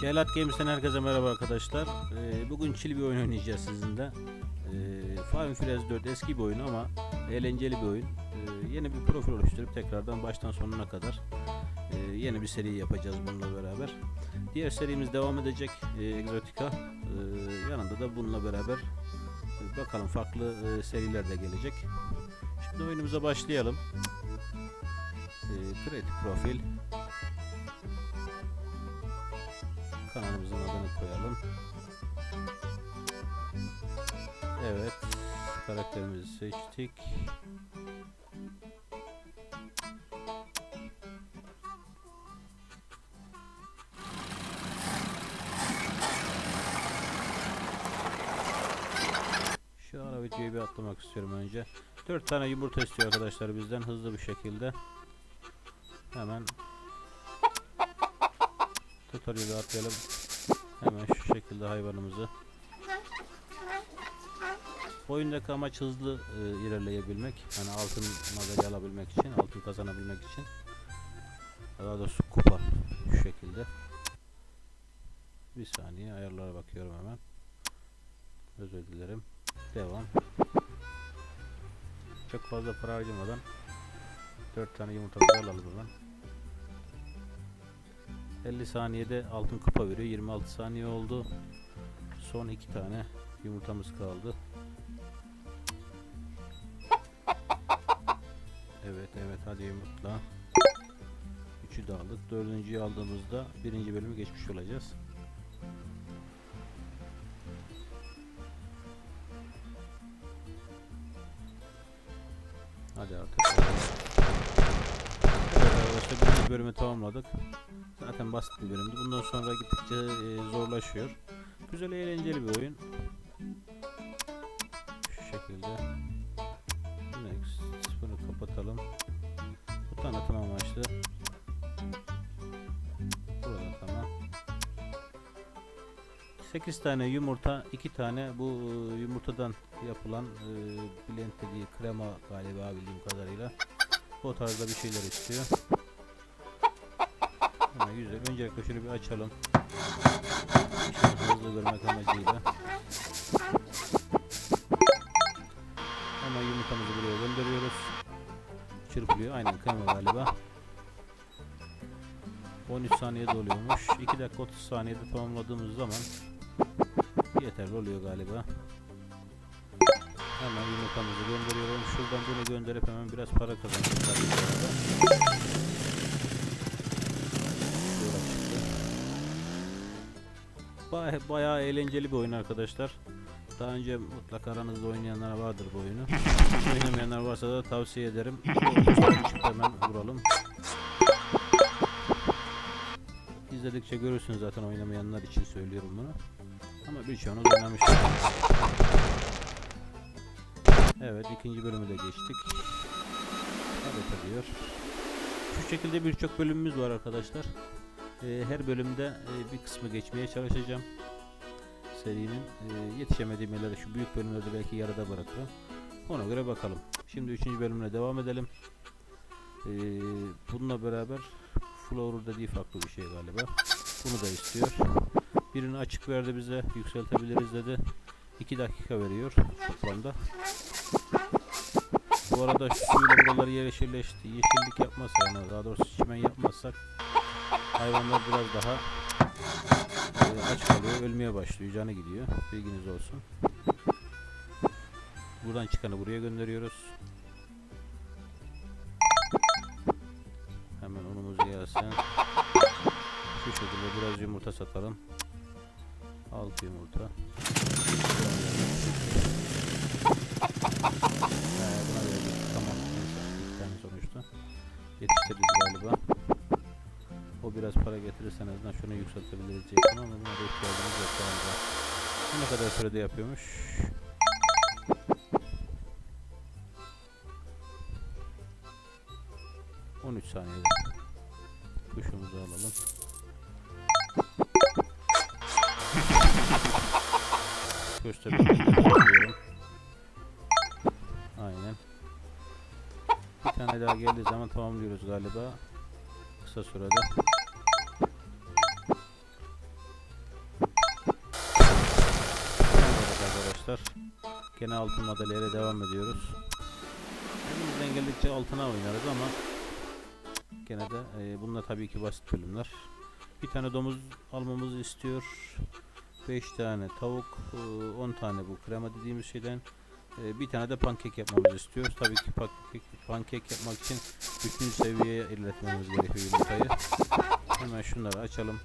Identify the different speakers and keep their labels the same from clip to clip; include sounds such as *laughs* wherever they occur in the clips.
Speaker 1: Celat Games'ten herkese merhaba arkadaşlar. Ee, bugün çil bir oyun oynayacağız sizinle. Ee, Farm Fires 4 eski bir oyun ama eğlenceli bir oyun. Ee, yeni bir profil oluşturup tekrardan baştan sonuna kadar e, yeni bir seri yapacağız bununla beraber. Diğer serimiz devam edecek e, Exotica. Ee, yanında da bununla beraber e, bakalım farklı e, seriler de gelecek. Şimdi oyunumuza başlayalım. Ee, create profil. Kanalımızın adını koyalım. Evet. Karakterimizi seçtik. Şu ara videoyu bir atlamak istiyorum önce. 4 tane yumurta istiyor arkadaşlar bizden hızlı bir şekilde. Hemen tutarıyla atlayalım. Hemen şu şekilde hayvanımızı. Oyundaki amaç hızlı e, ilerleyebilmek. Yani altın madalya alabilmek için, altın kazanabilmek için. Daha doğrusu kupa şu şekilde. Bir saniye ayarlara bakıyorum hemen. Özür dilerim. Devam. Çok fazla para harcamadan 4 tane yumurtamızı alalım hemen. 50 saniyede altın kupa veriyor. 26 saniye oldu. Son iki tane yumurtamız kaldı. Evet evet hadi yumurtla. Üçü de aldık. Dördüncüyü aldığımızda birinci bölümü geçmiş olacağız. Bir bölümdü. Bundan sonra gittikçe e, zorlaşıyor. Güzel eğlenceli bir oyun. Şu şekilde. Next. Bunu kapatalım. Bu tanıtım amaçlı. Burada tamam. 8 tane yumurta, 2 tane bu e, yumurtadan yapılan e, blend dediği krema galiba bildiğim kadarıyla. O tarzda bir şeyler istiyor. Ha, güzel. Öncelikle şunu bir açalım. İşte hızlı görmek amacıyla. Hemen yumurtamızı buraya gönderiyoruz. Çırpılıyor. Aynen krema galiba. 13 saniyede oluyormuş. 2 dakika 30 saniyede tamamladığımız zaman yeterli oluyor galiba. Hemen yumurtamızı gönderiyorum. Şuradan bunu gönderip hemen biraz para kazanacağız. Baya, bayağı eğlenceli bir oyun arkadaşlar. Daha önce mutlaka aranızda oynayanlar vardır bu oyunu. Hiç oynamayanlar varsa da tavsiye ederim. Hemen vuralım. İzledikçe görürsünüz zaten oynamayanlar için söylüyorum bunu. Ama birçoğunuz oynamıştır. Evet ikinci bölümü de geçtik. Evet diyor. Şu şekilde birçok bölümümüz var arkadaşlar. Ee, her bölümde e, bir kısmı geçmeye çalışacağım. Serinin e, yetişemediğim yerlerde şu büyük bölümlerde belki yarıda bırakırım. Ona göre bakalım. Şimdi üçüncü bölümle devam edelim. Ee, bununla beraber Flower dediği farklı bir şey galiba. Bunu da istiyor. Birini açık verdi bize. Yükseltebiliriz dedi. 2 dakika veriyor toplamda. Bu arada suyla buraları yeşilleşti. Yeşillik yapmazsa yani daha doğrusu çimen yapmazsak hayvanlar biraz daha e, aç kalıyor, ölmeye başlıyor, canı gidiyor. Bilginiz olsun. Buradan çıkanı buraya gönderiyoruz. Hemen unumuz gelsin. Şu şekilde biraz yumurta satalım. 6 yumurta. Ee, buna. Tamam. İki tane sonuçta. Yetiştiririz galiba. O biraz para getirirse en azından şunu yükseltebiliriz diyecektim ama buna da ihtiyacımız yok galiba. Ne kadar sürede yapıyormuş? On üç saniyede. Kuşumuzu alalım. *laughs* Gösterelim. Aynen. Bir tane daha geldiği zaman tamamlıyoruz galiba. Kısa sürede. Gene altın madalyaya devam ediyoruz. Elimizden geldikçe altına oynarız ama gene de e, bunlar tabii ki basit bölümler. Bir tane domuz almamızı istiyor. 5 tane tavuk, e, 10 tane bu krema dediğimiz şeyden. e, Bir tane de pankek yapmamızı istiyoruz. Tabii ki pankek, pankek yapmak için 3. seviyeye ilerletmemiz gerekiyor yumurtayı. Hemen şunları açalım.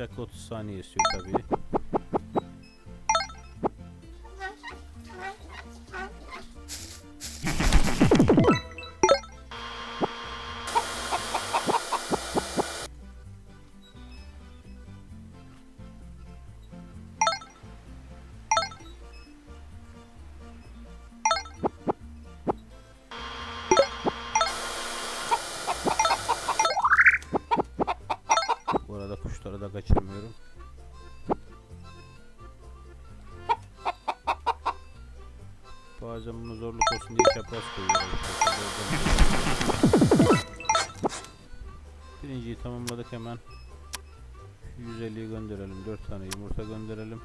Speaker 1: Dakika 30 saniye istiyor tabii. Bazen bunu zorluk olsun diye çapraz koyuyorum. *laughs* Birinciyi tamamladık hemen. 150'yi gönderelim. 4 tane yumurta gönderelim.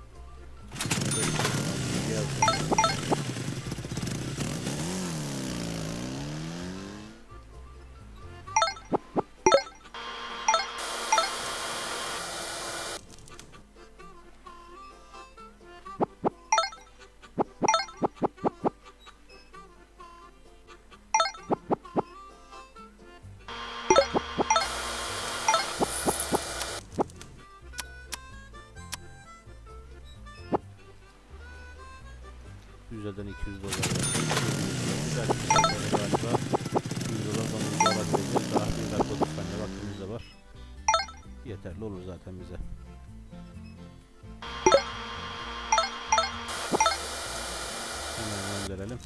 Speaker 1: Yeterli olur zaten bize. Hemen gönderelim.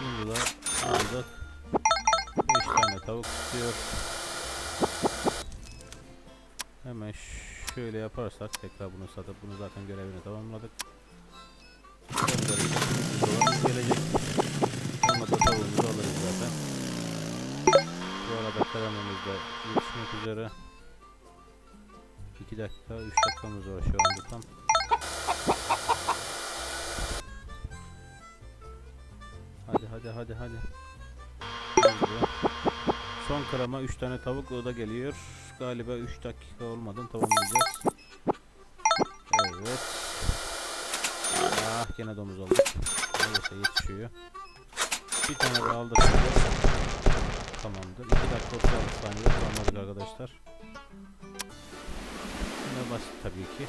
Speaker 1: Bin dolar aldık. 5 tane tavuk istiyor. Hemen şöyle yaparsak tekrar bunu satıp bunu zaten görevini tamamladık. Gönderirse 100 dolarımız gelecek. Da tavuğumuzu alırız zaten. Bu arada kalemimiz de yetişmek üzere. 2 dakika 3 dakikamız var şu anda tam. Hadi hadi hadi hadi. Son krema 3 tane tavuk o da geliyor. Galiba 3 dakika olmadan tamamlayacağız. Evet. Ah gene domuz aldık. Neyse yetişiyor. Bir tane daha aldık. Tamamdır. 2 dakika 36 saniye tamamladık arkadaşlar. Yine basit tabii ki.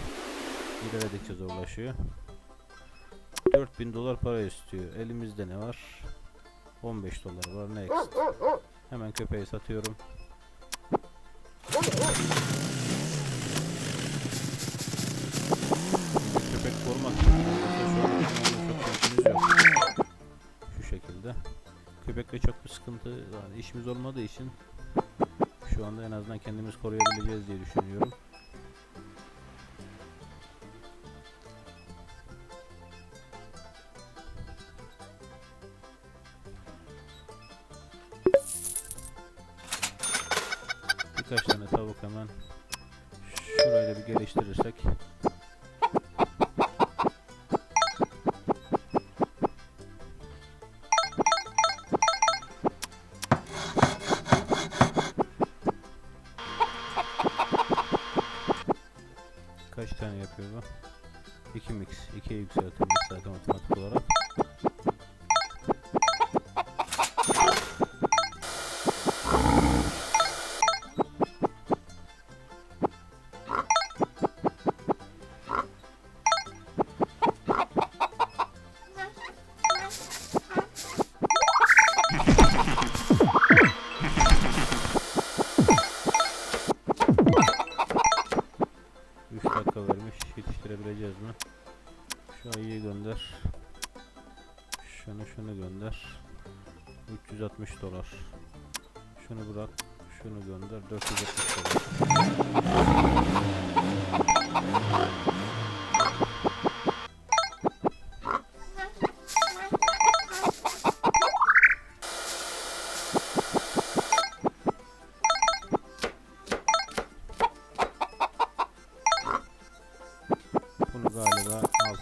Speaker 1: İlerledikçe zorlaşıyor. 4000 dolar para istiyor. Elimizde ne var? 15 dolar var. Next. Hemen köpeği satıyorum. Köpekle çok bir sıkıntı yani işimiz olmadığı için şu anda en azından kendimiz koruyabileceğiz diye düşünüyorum. Birkaç tane tavuk hemen şurayı da bir geliştirirsek.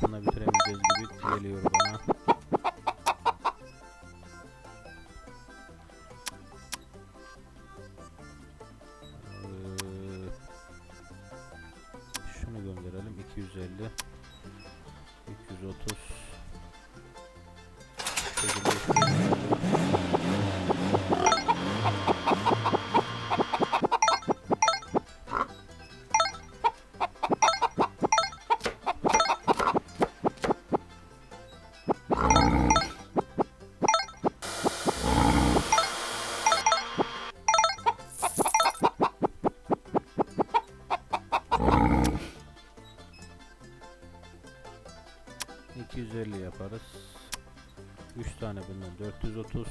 Speaker 1: Altına bitiremeyeceğiz gibi geliyor yaparız. 3 tane bundan 430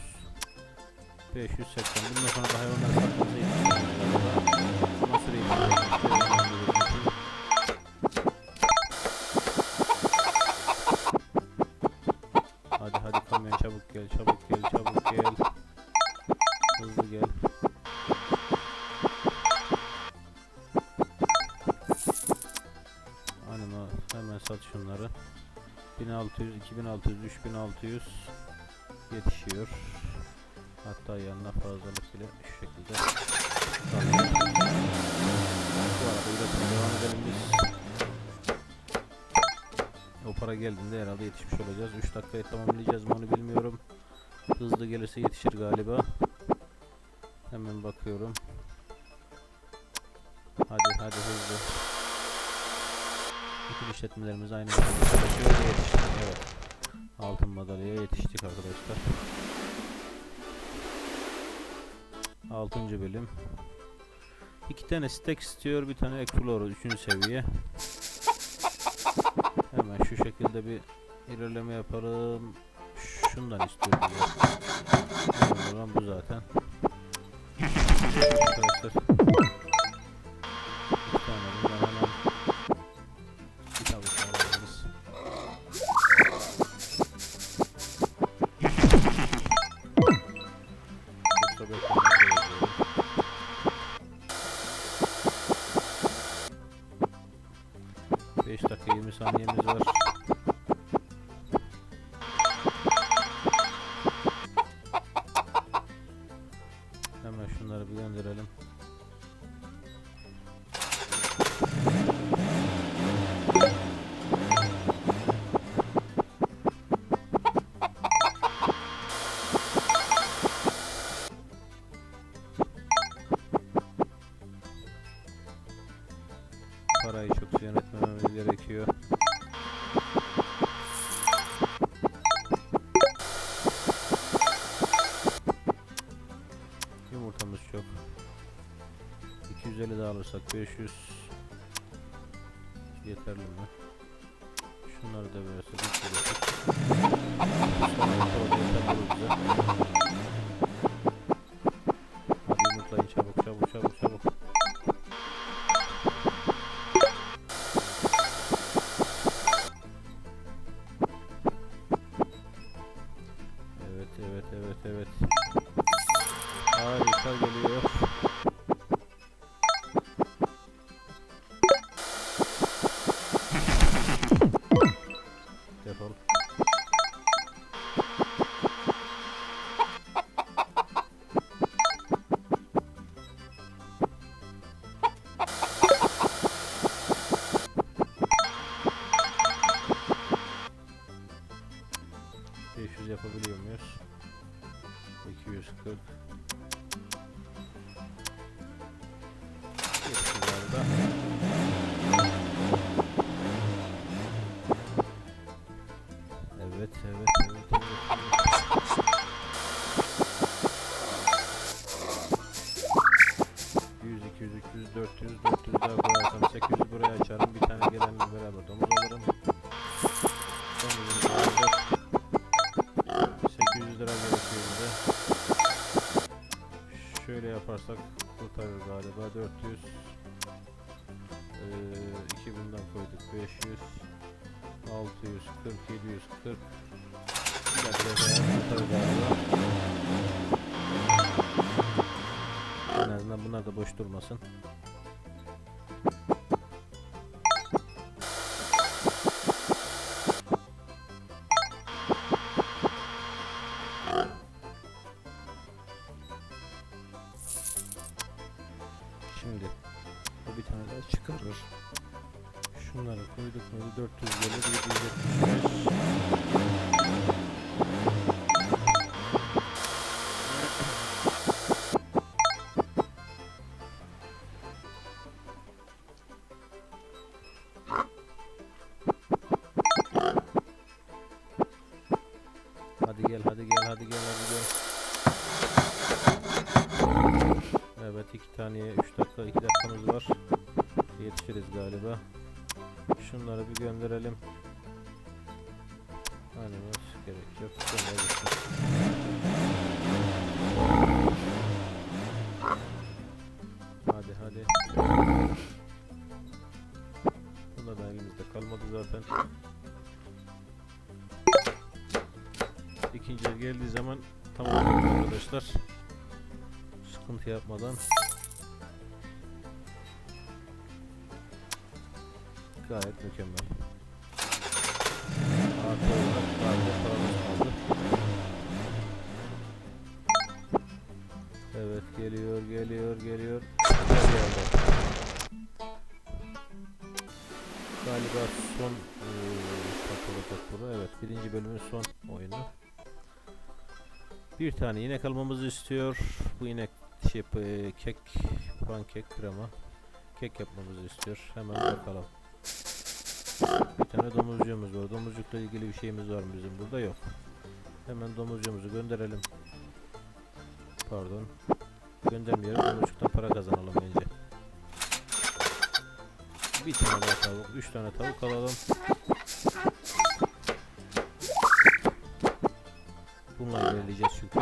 Speaker 1: 580 bundan sonra da hayvanlar sattığımızda yetiştireceğiz galiba. Ama süreyi bilmiyorum. 1600, 2600, 3600 yetişiyor. Hatta yanına fazlalık bile şu şekilde kalıyor. Bu arada üretime devam edelim biz. O para geldiğinde herhalde yetişmiş olacağız. 3 dakikaya tamamlayacağız mı onu bilmiyorum. Hızlı gelirse yetişir galiba. Hemen bakıyorum. Hadi hadi hızlı. Bütün işletmelerimiz aynı şekilde yetiştik. Evet. Altın madalyaya yetiştik arkadaşlar. 6. bölüm. İki tane stack istiyor, bir tane Explorer 3. seviye. Hemen şu şekilde bir ilerleme yapalım. Şundan istiyorum olan bu zaten. 250 daha alırsak 500 yeterli mi? Şunları da bize. Hadi yumurtlayın çabuk çabuk çabuk çabuk. Evet evet evet evet. Harika geliyor. Galiba 400 ee, 2000'den koyduk 500 600 40 740 bir dakika kurtarır galiba en azından bunlar da boş durmasın 400 gelir 700 gelir. Hadi hadi. Bunlar da elimizde kalmadı zaten. İkinci el geldiği zaman tamam arkadaşlar. Sıkıntı yapmadan. Gayet mükemmel. Geliyor. Güzel yerde. Galiba son olacak bura? Evet birinci bölümün son oyunu. Bir tane inek almamızı istiyor. Bu inek şey, e, kek, pankek, krema, kek yapmamızı istiyor. Hemen bakalım. Bir tane domuzcuğumuz var. Domuzcukla ilgili bir şeyimiz var mı bizim burada? Yok. Hemen domuzcuğumuzu gönderelim. Pardon. Göndermeyelim. Domuzcuktan para kazanalım önce. Bir tane daha tavuk. Üç tane tavuk alalım. Bununla ilerleyeceğiz çünkü.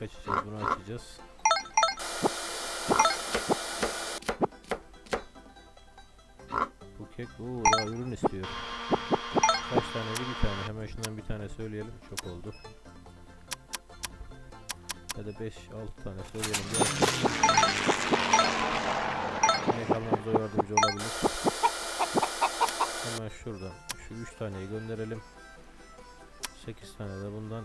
Speaker 1: Açacağız. Bunu açacağız. Bu kek ooo daha ürün istiyor. Kaç tane? Bir tane. Hemen şundan bir tane söyleyelim. Çok oldu. Ya da 5-6 tane söyleyelim. Bir Yine kalmamıza yardımcı olabilir. Hemen şuradan şu 3 taneyi gönderelim. 8 tane de bundan.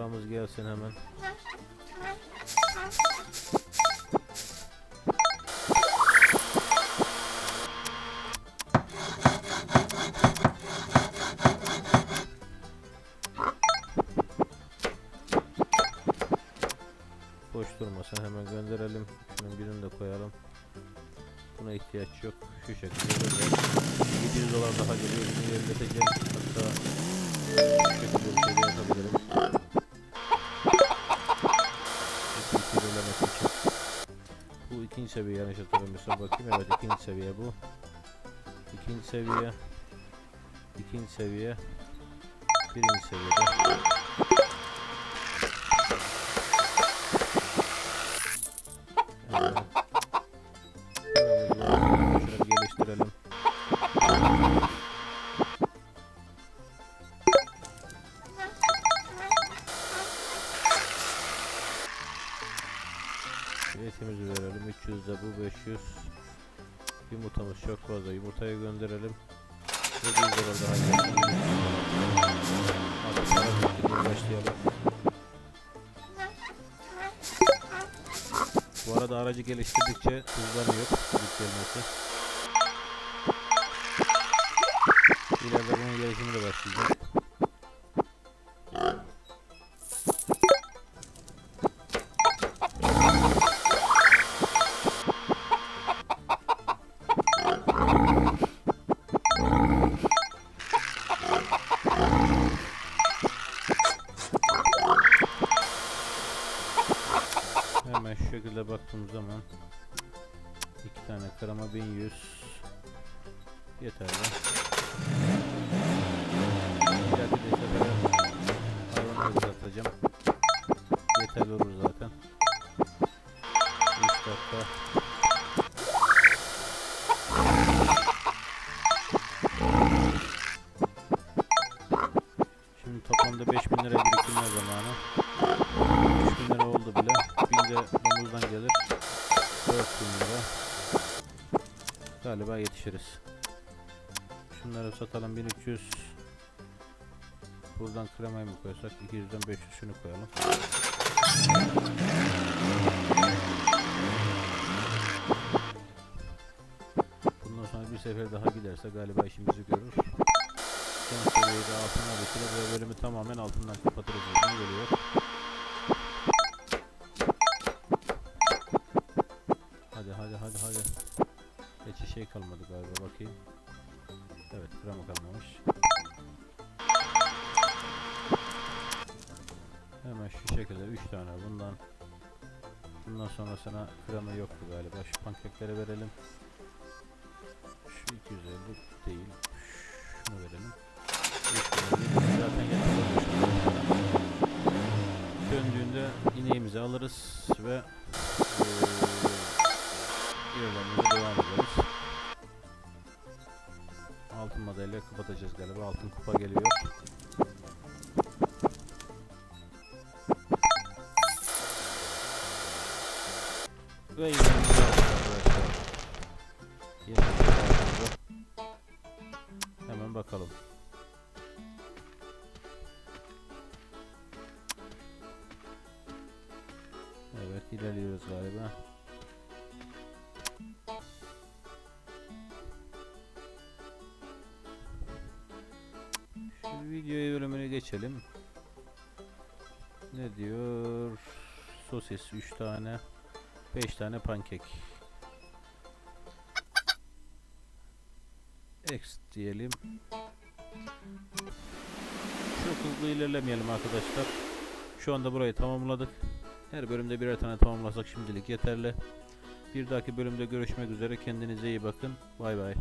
Speaker 1: Paramız gelsin hemen. Boş durmasın hemen gönderelim. Şunun birini de koyalım. Buna ihtiyaç yok. Şu şekilde böyle 700 dolar daha geliyor. Bunu yenileteceğim. Hatta şu şekilde ikinci seviye yanlış hatırlamıyorsam bakayım. Evet ikinci seviye bu. İkinci seviye. İkinci seviye. Birinci seviyede. 500. Yumurtamız çok fazla. Yumurtayı gönderelim. 700 lira daha gelsin. Hadi para biriktirmeye başlayalım. Bu arada aracı geliştirdikçe hızlanıyor yükselmesi. İleride bunun gelişimi de başlayacak. Toplamda 5000 lira biriktirme zamanı. 3000 lira oldu bile. 1000 de domuzdan gelir. 4000 lira. Galiba yetişiriz. Şunları satalım 1300. Buradan kremayı mı koysak 200'den 500 şunu koyalım. Bundan sonra bir sefer daha giderse galiba işimizi görür. Seviyeyi de altından bitirir ve bölümü tamamen altından kapatırız gibi geliyor. Hadi hadi hadi hadi. Geçi şey kalmadı galiba bakayım. Evet krema kalmamış. Hemen şu şekilde 3 tane bundan. Bundan sonrasına krema yoktu galiba. Şu pankekleri verelim. Şu 250 değil. Şunu verelim. 350 zaten. Döndüğünde ineğimizi alırız ve yollarımıza devam ederiz. Altın madalya kapatacağız galiba. Altın kupa geliyor. Ve yine. Hemen bakalım. İlerliyoruz galiba. Şu video bölümünü geçelim. Ne diyor? Sosis 3 tane, 5 tane pankek. X diyelim. Çok hızlı ilerlemeyelim arkadaşlar. Şu anda burayı tamamladık. Her bölümde birer tane tamamlasak şimdilik yeterli. Bir dahaki bölümde görüşmek üzere. Kendinize iyi bakın. Bay bay.